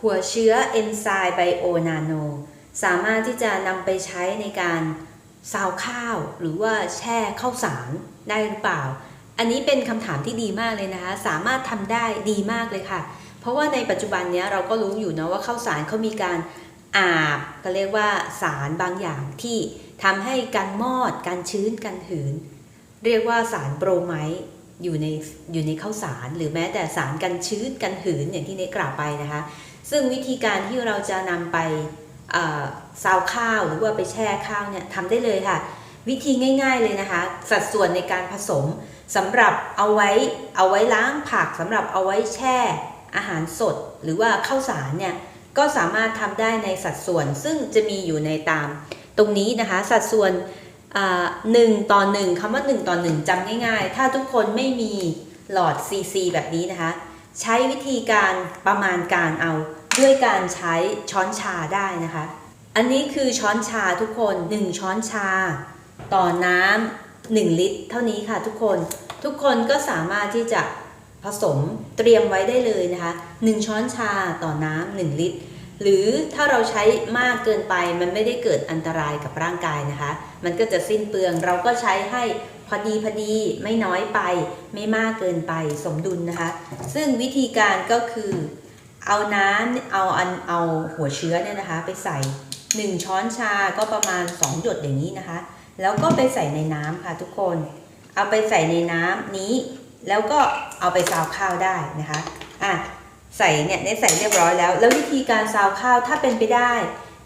หัวเชื้อเอนไซม์ไบโอนาโน สามารถที่จะนำไปใช้ในการซาวข้าว หรือว่าแช่ข้าวสารได้หรือเปล่า อันนี้เป็นคำถามที่ดีมากเลยนะคะ สามารถทำได้ดีมากเลยค่ะ เพราะว่าในปัจจุบันนี้เราก็รู้อยู่นะว่าข้าวสารเขามีการอาบก็เรียกว่าสารบางอย่างที่ทำให้การมอด การชื้น การหืน เรียกว่าสารโปรไมต์ อยู่ในอยู่ในข้าวสาร หรือแม้แต่สารกันชื้นกันหืนอย่างที่เนกกล่าวไปนะคะ ซึ่งวิธีการที่เราจะนำไปซาวข้าวหรือว่าไปแช่ข้าวเนี่ยทำได้เลยค่ะ วิธีง่าย ๆเลยนะคะ สัดส่วนในการผสมสำหรับเอาไว้เอาไว้ล้างผักสำหรับเอาไว้แช่อาหารสด หรือว่าข้าวสารเนี่ยก็สามารถทำได้ในสัดส่วนซึ่งจะมีอยู่ในตามตรงนี้นะคะ สัดส่วน หนึ่งต่อหนึ่งคำว่าหนึ่งต่อหนึ่งจำง่ายๆ ถ้าทุกคนไม่มีหลอด CC แบบนี้นะคะ ใช้วิธีการประมาณการเอาด้วยการใช้ช้อนชาได้นะคะ อันนี้คือช้อนชาทุกคน 1 ช้อนชา ต่อน้ำ1ลิตร เท่านี้ค่ะทุกคนทุกคนก็สามารถที่จะผสมเตรียมไว้ได้เลยนะคะ 1 ช้อนชาต่อน้ำ1ลิตร หรือถ้าเราใช้มากเกินไปมันไม่ได้เกิดอันตรายกับร่างกายนะคะ มันก็จะสิ้นเปลืองเราก็ใช้ให้พอดีพอดีไม่น้อยไปไม่มากเกินไปสมดุลนะคะ ซึ่งวิธีการก็คือเอาน้ำเอาอันเอาหัวเชื้อเนี่ยนะคะ ไปใส่ 1 ช้อนชาก็ประมาณ 2 หยดอย่างนี้นะคะ แล้วก็ไปใส่ในน้ำค่ะทุกคน เอาไปใส่ในน้ำนี้ แล้วก็เอาไปซาวข้าวได้นะคะอะ ใส่เนี่ยได้ใส่เรียบร้อยแล้ว แล้ววิธีการซาวข้าวถ้าเป็นไปได้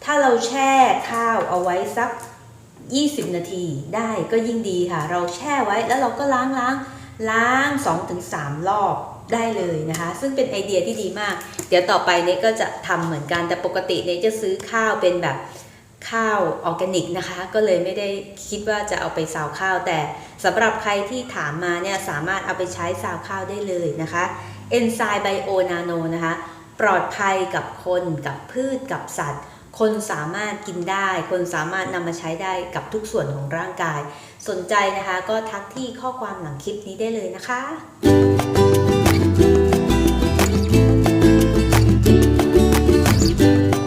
ถ้าเราแช่ข้าวเอาไว้สัก 20 นาทีได้ก็ยิ่งดีค่ะ เราแช่ไว้แล้วเราก็ล้างล้างล้าง 2-3 รอบได้เลยนะคะ ซึ่งเป็นไอเดียที่ดีมาก เดี๋ยวต่อไปเนี่ยก็จะทำเหมือนกันแต่ปกติเนี่ยจะซื้อข้าวเป็นแบบข้าวออร์แกนิกนะคะ ก็เลยไม่ได้คิดว่าจะเอาไปซาวข้าว แต่สำหรับใครที่ถามมาเนี่ยสามารถเอาไปใช้ซาวข้าวได้เลยนะคะ เอนไซม์ไบโอนาโนนะคะ ปลอดภัยกับคนกับพืชกับสัตว์ คนสามารถกินได้ คนสามารถนำมาใช้ได้กับทุกส่วนของร่างกาย สนใจนะคะก็ทักที่ข้อความหลังคลิปนี้ได้เลยนะคะ